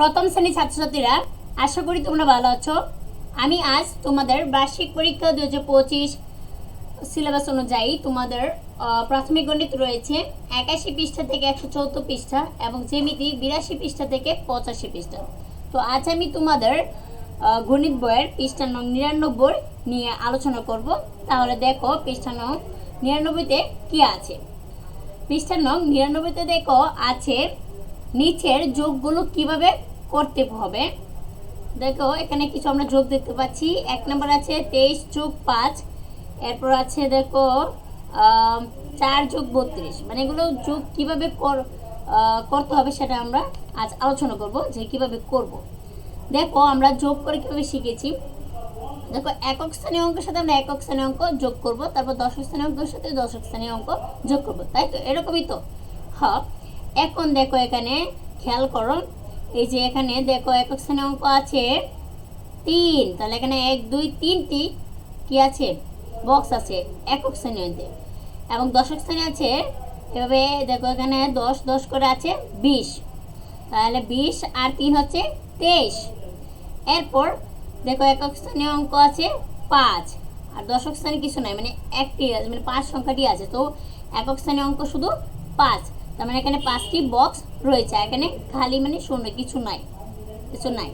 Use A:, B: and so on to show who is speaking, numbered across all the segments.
A: প্রথম শ্রেণির ছাত্রছাত্রীরা, আশা করি তোমরা ভালো আছো। আমি আজ তোমাদের বার্ষিক পরীক্ষা দু হাজার পঁচিশ সিলেবাস অনুযায়ী তোমাদের প্রাথমিক গণিত রয়েছে একাশি পৃষ্ঠা থেকে একশো চৌদ্দ পৃষ্ঠা এবং জ্যামিতি বিরাশি পৃষ্ঠা থেকে পঁচাশি পৃষ্ঠা। তো আজ আমি তোমাদের গণিত বইয়ের পৃষ্ঠা নং নিরানব্বই নিয়ে আলোচনা করব। তাহলে দেখো পৃষ্ঠা নং নিরানব্বইতে কি আছে। পৃষ্ঠা নং নিরানব্বইতে দেখো আছে, নিচের যোগগুলো কীভাবে করতে হবে। দেখো, এখানে কিছু আমরা যোগ দেখতে পাচ্ছি। এক নম্বর আছে তেইশ যোগ পাঁচ। এরপর আছে দেখো চার যোগ বত্রিশ। মানে এগুলো যোগ কীভাবে করতে হবে সেটা আমরা আজ আলোচনা করব যে কীভাবে করব। দেখো, আমরা যোগ করে কীভাবে শিখেছি। দেখো, একক স্থানীয় অঙ্কের সাথে আমরা একক স্থানীয় অঙ্ক যোগ করব, তারপর দশক স্থানীয় অঙ্কের সাথে দশক স্থানীয় অঙ্ক যোগ করব। তাই তো? এরকমই তো। হ, এখন দেখো এখানে খেয়াল করো এই যে এখানে দেখো একক স্থানীয় অঙ্ক আছে তিন। তাহলে এখানে এক, দুই, তিনটি কি আছে? বক্স আছে একক শ্রেণীতে এবং দশক শ্রেণি আছে, এভাবে দেখো এখানে দশ দশ করে আছে বিশ। তাহলে বিশ আর তিন হচ্ছে তেইশ। এরপর দেখো একক স্থানীয় অঙ্ক আছে পাঁচ। আর দশক স্থানে কিছু নাই মানে একটি মানে পাঁচ সংখ্যাটি আছে। তো একক স্থানীয় অঙ্ক শুধু পাঁচ। তার মানে এখানে পাঁচটি বক্স রয়েছে এখানে খালি মানে শূন্য, কিছু নাই কিছু নাই।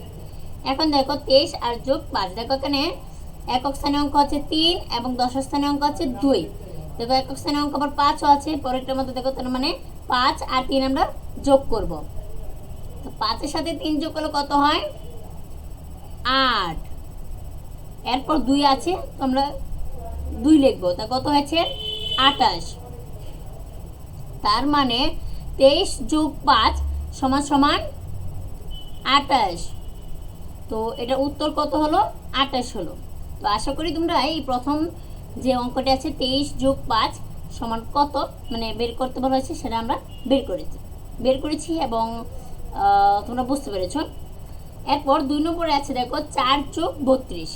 A: এখন দেখো তেইশ আর যোগ পাঁচ, দেখো এখানে একক স্থানীয় অঙ্ক আছে তিন এবং দশক স্থানীয় অঙ্ক আছে দুই। দেখো একক স্থানীয় অঙ্ক আবার পাঁচও আছে, পরেরটার মধ্যে দেখো তার মানে পাঁচ আর তিন আমরা যোগ করব। তো পাঁচের সাথে তিন যোগ করলে কত হয়? আট। এরপর দুই আছে, তো আমরা দুই লিখব, তা কত হয়েছে? আটাশ। তার মানে তেইশ যোগ পাঁচ সমান সমান আটাশ তো এটা উত্তর কত হলো? আটাশ হলো। তো আশা করি তোমরা এই প্রথম যে অঙ্কটি আছে তেইশ যোগ পাঁচ সমান কত মানে বের করতে বলা হয়েছে, সেটা আমরা বের করেছি। বের করেছি এবং তোমরা বুঝতে পেরেছ। এরপর দুই নম্বরে আছে, দেখো, চার যোগ বত্রিশ।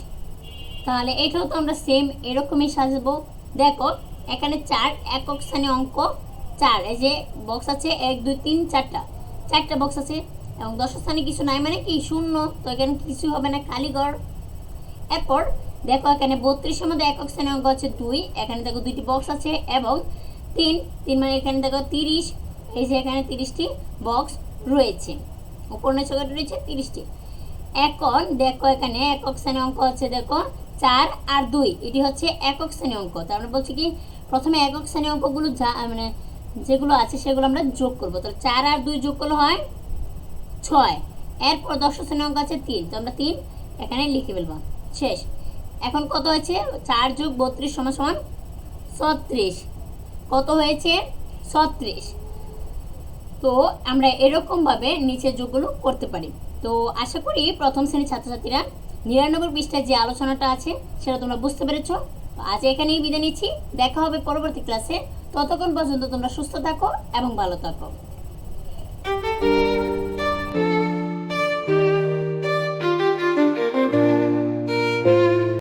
A: তাহলে এটাও তো আমরা সেম এরকমই সাজবো। দেখো, এখানে চার একক স্থানে অঙ্ক চার, এই যে বক্স আছে এক, দুই, তিন, চারটা। চারটা বক্স আছে এবং দশ স্থানে কিছু নাই মানে কি শূন্য, তো এখানে কিছু হবে না কালীগড় এরপর দেখো এখানে বত্রিশের মধ্যে একক স্থানে অঙ্ক আছে দুই, এখানে দেখো দুইটি বক্স আছে এবং তিন তিন মানে এখানে দেখো তিরিশ, এই যে এখানে তিরিশটি বক্স রয়েছে। উপর নিচে রয়েছে? তিরিশটি। এখন দেখো এখানে একক শ্রেণি অঙ্ক হচ্ছে দেখো চার আর দুই, এটি হচ্ছে একক শ্রেণি অঙ্ক তার মানে বলছি কি, প্রথমে একক শ্রেণি অঙ্কগুলো যা মানে যেগুলো আছে সেগুলো আমরা যোগ করব। তো চার আর দুই যোগ করলে হয় ছয়। এরপর দশ শ্রেণি অঙ্ক আছে তিন। তো আমরা তিন এখানে লিখে ফেলব। শেষ। এখন কত হয়েছে? চার যোগ বত্রিশ সমান সমান ছত্রিশ। কত হয়েছে? ছত্রিশ। তো আমরা এরকমভাবে নিচের যোগগুলো করতে পারি। তো আশা করি প্রথম শ্রেণির ছাত্রছাত্রীরা নিরানব্বই পৃষ্ঠায় যে আলোচনাটা আছে সেটা তোমরা বুঝতে পেরেছ। আজ এখানেই বিদায় নিচ্ছি। দেখা হবে পরবর্তী ক্লাসে। ততক্ষণ পর্যন্ত তোমরা সুস্থ থাকো এবং ভালো থাকো।